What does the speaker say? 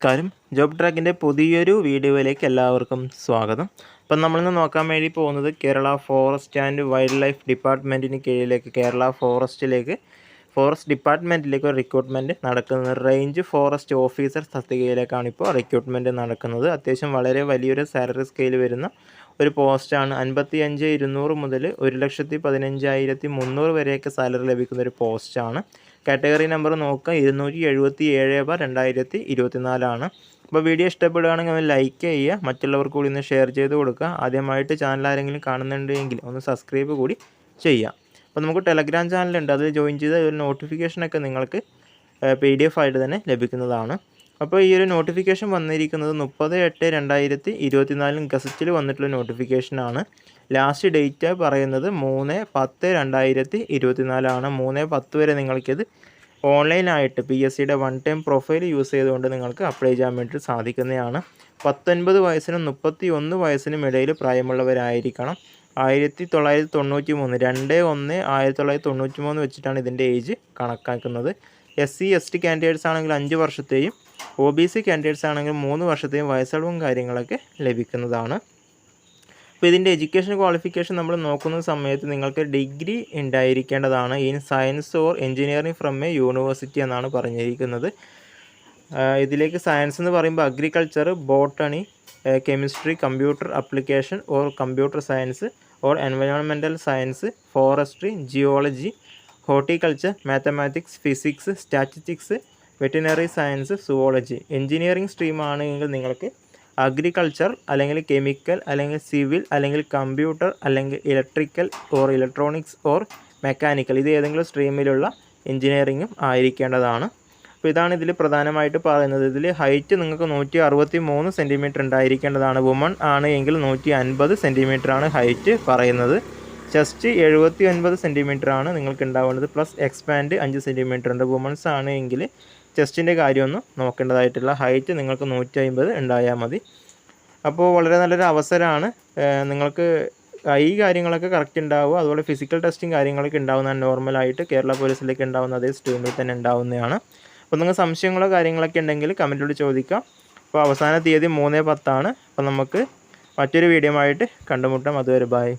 നമസ്കാരം. ജോബ് ട്രാക്കിന്റെ പുതിയൊരു വീഡിയോയിലേക്ക് എല്ലാവർക്കും സ്വാഗതം. അപ്പം നമ്മളിന്ന് നോക്കാൻ വേണ്ടി പോകുന്നത് Kerala forest and wild life ഡിപ്പാർട്ട്മെന്റിന് കീഴിലേക്ക് കേരള ഫോറസ്റ്റിലേക്ക് ഫോറസ്റ്റ് ഡിപ്പാർട്ട്മെന്റിലേക്ക് ഒരു റിക്രൂട്ട്മെന്റ് നടക്കുന്നത് റേഞ്ച് ഫോറസ്റ്റ് ഓഫീസർ തസ്തികയിലേക്കാണ് ഇപ്പോൾ റിക്രൂട്ട്മെന്റ് നടക്കുന്നത്. അത്യാവശ്യം വളരെ വലിയൊരു സാലറി സ്കെയിൽ വരുന്ന ഒരു പോസ്റ്റാണ്. അൻപത്തി അഞ്ച് ഇരുന്നൂറ് മുതൽ ഒരു ലക്ഷത്തി പതിനഞ്ചായിരത്തി മുന്നൂറ് വരെയൊക്കെ സാലറി ലഭിക്കുന്ന ഒരു പോസ്റ്റാണ്. കാറ്റഗറി നമ്പർ നോക്കുക. ഇരുന്നൂറ്റി എഴുപത്തി ഏഴ് ബാർ രണ്ടായിരത്തി ഇരുപത്തിനാലാണ്. അപ്പോൾ വീഡിയോ ഇഷ്ടപ്പെടുകയാണെങ്കിൽ ഒന്ന് ലൈക്ക് ചെയ്യുക. മറ്റുള്ളവർക്ക് കൂടി ഒന്ന് ഷെയർ ചെയ്ത് കൊടുക്കുക. ആദ്യമായിട്ട് ചാനൽ ആരെങ്കിലും കാണുന്നുണ്ടെങ്കിൽ ഒന്ന് സബ്സ്ക്രൈബ് കൂടി ചെയ്യുക. അപ്പോൾ നമുക്ക് ടെലഗ്രാം ചാനലുണ്ട്. അതിൽ ജോയിൻ ചെയ്ത ഒരു നോട്ടിഫിക്കേഷനൊക്കെ നിങ്ങൾക്ക് പി ഡി എഫ് ആയിട്ട് തന്നെ ലഭിക്കുന്നതാണ്. അപ്പോൾ ഈ ഒരു നോട്ടിഫിക്കേഷൻ വന്നിരിക്കുന്നത് മുപ്പത് എട്ട് രണ്ടായിരത്തി ഇരുപത്തിനാലിന് ഗസറ്റിൽ വന്നിട്ടുള്ള നോട്ടിഫിക്കേഷനാണ് ലാസ്റ്റ് ഡേറ്റ് പറയുന്നത് മൂന്ന് പത്ത് രണ്ടായിരത്തി ഇരുപത്തിനാലാണ്. മൂന്ന് പത്ത് വരെ നിങ്ങൾക്കിത് ഓൺലൈനായിട്ട് പി എസ് സിയുടെ വൺ ടൈം പ്രൊഫൈൽ യൂസ് ചെയ്തുകൊണ്ട് നിങ്ങൾക്ക് അപ്ലൈ ചെയ്യാൻ വേണ്ടി സാധിക്കുന്നതാണ്. പത്തൊൻപത് വയസ്സിനും മുപ്പത്തി ഒന്ന് വയസ്സിനും ഇടയിൽ പ്രായമുള്ളവരായിരിക്കണം. ആയിരത്തി തൊള്ളായിരത്തി തൊണ്ണൂറ്റി മൂന്ന് രണ്ട് ഒന്ന് ആയിരത്തി തൊള്ളായിരത്തി തൊണ്ണൂറ്റി മൂന്ന് വെച്ചിട്ടാണ് ഇതിന്റെ ഏജ് കണക്കാക്കുന്നത്. S C S T candidates ആണെങ്കിൽ അഞ്ച് വർഷത്തെയും ഒ ബി സി കാൻഡിഡേറ്റ്സ് ആണെങ്കിൽ മൂന്ന് വർഷത്തെയും വയസ്സളവും കാര്യങ്ങളൊക്കെ ലഭിക്കുന്നതാണ്. അപ്പോൾ ഇതിന്റെ എഡ്യൂക്കേഷൻ ക്വാളിഫിക്കേഷൻ നമ്മൾ നോക്കുന്ന സമയത്ത് നിങ്ങൾക്ക് degree ഉണ്ടായിരിക്കേണ്ടതാണ് in science or engineering from a university എന്നാണ് പറഞ്ഞിരിക്കുന്നത്. ഇതിലേക്ക് സയൻസ് എന്ന് പറയുമ്പോൾ agriculture botany chemistry computer application or computer science or എൻവയോൺമെന്റൽ science forestry geology horticulture mathematics physics statistics veterinary science zoology engineering stream ആണെങ്കിൽ നിങ്ങൾക്ക് അഗ്രികൾച്ചർ അല്ലെങ്കിൽ chemical അല്ലെങ്കിൽ civil അല്ലെങ്കിൽ കമ്പ്യൂട്ടർ അല്ലെങ്കിൽ electrical or electronics or mechanical ഇത് ഏതെങ്കിലും സ്ട്രീമിലുള്ള എഞ്ചിനീയറിങ്ങും ആയിരിക്കേണ്ടതാണ്. അപ്പോൾ ഇതാണ് ഇതിൽ പ്രധാനമായിട്ട് പറയുന്നത്. ഇതിൽ ഹൈറ്റ് നിങ്ങൾക്ക് നൂറ്റി അറുപത്തി മൂന്ന് സെന്റിമീറ്റർ ഉണ്ടായിരിക്കേണ്ടതാണ്. വുമൺ ആണ് എങ്കിൽ നൂറ്റി അൻപത് ആണ് ഹൈറ്റ് പറയുന്നത്. ചെസ്റ്റ് എഴുപത്തി ഒൻപത് സെന്റിമീറ്റർ ആണ് നിങ്ങൾക്ക് ഉണ്ടാവേണ്ടത് പ്ലസ് എക്സ്പാൻഡ് അഞ്ച് സെന്റിമീറ്റർ ഉണ്ട്. വുമൺസ് ആണ് എങ്കിൽ ചെസ്റ്റിന്റെ കാര്യമൊന്നും നോക്കേണ്ടതായിട്ടില്ല ഹൈറ്റ് നിങ്ങൾക്ക് നൂറ്റി അമ്പത് ഉണ്ടായാൽ മതി. അപ്പോൾ വളരെ നല്ലൊരു അവസരമാണ്. നിങ്ങൾക്ക് കൈ കാര്യങ്ങളൊക്കെ കറക്റ്റ് ഉണ്ടാവുക. അതുപോലെ ഫിസിക്കൽ ടെസ്റ്റും കാര്യങ്ങളൊക്കെ ഉണ്ടാവുന്ന നോർമലായിട്ട് കേരള പോലീസിലേക്ക് ഉണ്ടാവുന്ന അതേ സ്റ്റീമിൽ തന്നെ ഉണ്ടാവുന്നതാണ്. അപ്പോൾ നിങ്ങൾക്ക് സംശയങ്ങളോ കാര്യങ്ങളൊക്കെ ഉണ്ടെങ്കിൽ കമന്റിലൂടെ ചോദിക്കാം. അപ്പോൾ അവസാന തീയതി മൂന്ന് പത്താണ്. അപ്പോൾ നമുക്ക് മറ്റൊരു വീഡിയോ ആയിട്ട് കണ്ടുമുട്ടാം. അതുവരെ ബായ്